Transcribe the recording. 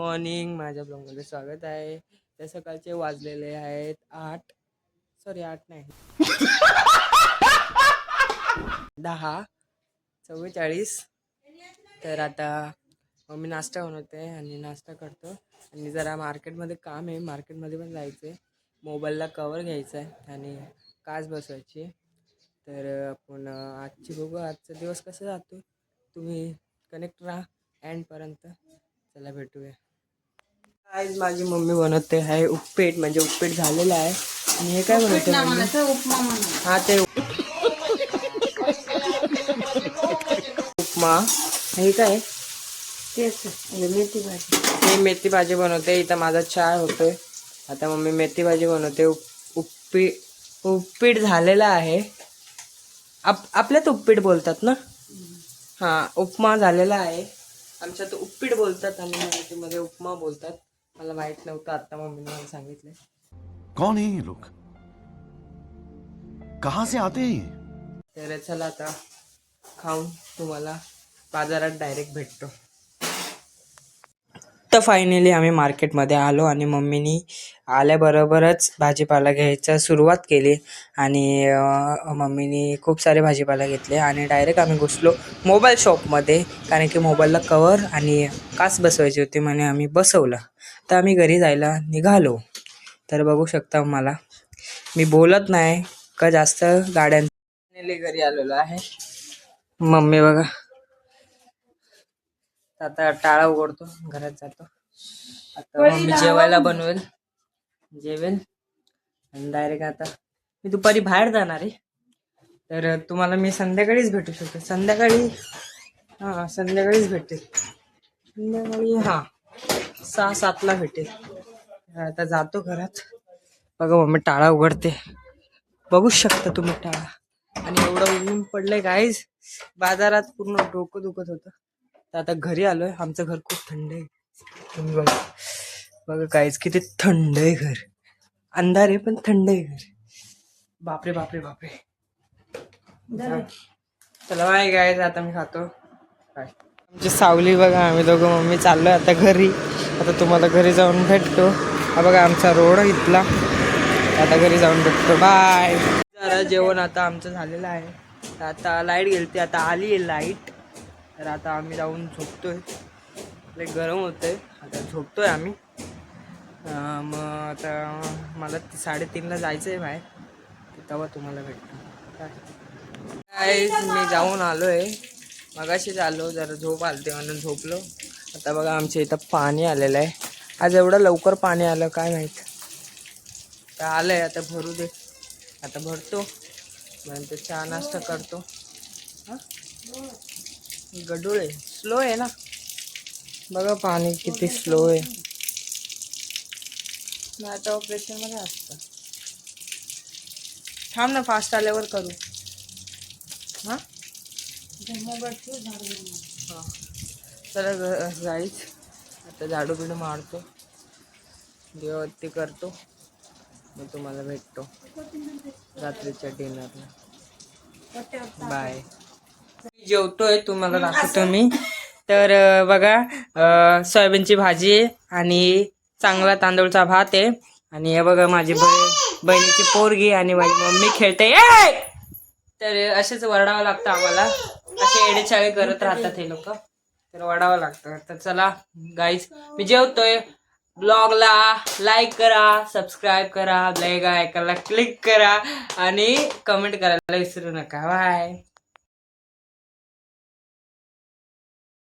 Morning माझ्या ब्लॉगमध्ये स्वागत आहे. त्या सकाळचे वाजलेले आहेत आठ सॉरी आठ नाही. दहा चव्वेचाळीस. तर आता मम्मी नाश्ता बनवते आणि नाश्ता करतो. आणि जरा मार्केटमध्ये काम आहे मार्केटमध्ये पण जायचं आहे मोबाईलला कवर घ्यायचा आहे आणि काच बसवायची. तर आपण आजची बघू आजचा दिवस कसा जातो. तुम्ही कनेक्ट राहा एंडपर्यंत चला भेटूया. आज माझी मम्मी बनवते आहे उपीट म्हणजे उपीट झालेलं आहे. आणि हे काय बनवते हा ते उपमा. हे काय? तेच मेथी भाजी. मी मेथी भाजी बनवते इथं माझा चहा होतोय. आता मम्मी मेथी भाजी बनवते. उप- उपी उपीट झालेला आहे. आप आपल्यात उपीट बोलतात ना? हां उपमा झालेला आहे. आमच्यात उपीट बोलतात आणि मराठीमध्ये उपमा बोलतात. मला माहीत नव्हतं आता मम्मीने मला सांगितलं कौन है ये लोग? कहां से आते हैं ये? तर चला आता खाऊन तुम्हाला बाजारात डायरेक्ट भेटतो. तर फायनली आम्ही मार्केटमध्ये आलो आणि मम्मीनी आल्याबरोबरच भाजीपाला घ्यायचा सुरुवात केली. आणि मम्मीनी खूप सारे भाजीपाला घेतले आणि डायरेक्ट आम्ही घुसलो मोबाईल शॉपमध्ये कारण की मोबाईलला कवर आणि काच बसवायची होती म्हणे आम्ही बसवलं. तर आम्ही घरी जायला निघालो. तर बघू शकता मला. मी बोलत नाही का जास्त गाड्यां घरी आलेलो आहे. मम्मी बघा. आता टाळा उघडतो घरात जातो. आता मम्मी जेवायला बनवेल. जेवेल. आणि डायरेक्ट आता मी दुपारी बाहेर जाणार आहे. तर तुम्हाला मी संध्याकाळीच भेटू शकतो. संध्याकाळी हां संध्याकाळीच भेटेल. संध्याकाळी हां सहा सातला भेटेल. तर आता जातो घरात. बघा मम्मी टाळा उघडते. बघू शकता तुम्ही टाळा. आणि एवढं ऊन पडलंय काहीच बाजारात पूर्ण डोकं दुखत होतं. तर आता घरी आलोय. आमचं घर खूप थंड आहे. तुम्ही बघा. बघा काहीच किती थंड आहे घर. अंधार आहे पण थंड आहे घर. बापरे बापरे बापरे. चला. बाय गाय आता मी खातो. आमची सावली बघा आम्ही दोघं मम्मी चाललोय आता घरी. आता तुम्हाला घरी जाऊन भेटतो. हा बघा आमचा रोड इथला. आता घरी जाऊन भेटतो. बाय जरा जेवण आता आमचं झालेलं आहे. आता लाइट गेलती. आता आली आहे लाइट तर आता आम्ही जाऊन झोपतोय. लय गरम होतंय. आता झोपतोय आम्ही. मग आता मला साडेतीनला जायचं आहे बाहेर. तेव्हा तुम्हाला भेटतो. काय काय मी जाऊन आलो आहे मगाशीच आलो जरा झोप आलते म्हणून झोपलो. आता बघा आमच्या इथं पाणी आलेलं आहे. आज एवढं लवकर पाणी आलं काय माहीत. तर आलं आहे आता भरू दे. आता भरतो. नंतर चहा नाश्ता करतो. हां? गडूळ. आहे स्लो आहे ना? बघा पाणी किती स्लो आहे. नाही आता ऑपरेशनमध्ये असतं. थांब ना फास्ट आल्यावर करू. हां? हां. चला जाईच आता झाडू बिडू मारतो. देवावरती करतो. मग तुम्हाला भेटतो. रात्रीच्या डिनरला बाय जेवतोय तुम्हाला दाखवतो मी. तर बघा सोयाबीनची भाजी आहे आणि चांगला तांदूळचा भात आहे. आणि हे बघा माझी बहीण बहिणीची पोरगी आणि माझी मम्मी खेळते! तर असेच वरडावं लागतं आम्हाला. असे एडेचाळे करत राहतात हे लोक. तर वडावं लागतं. तर चला गाईज मी जेवतोय. ब्लॉगला लाईक करा सबस्क्राईब करा ब्लॅग ऐकायला क्लिक करा आणि कमेंट करायला विसरू नका. बाय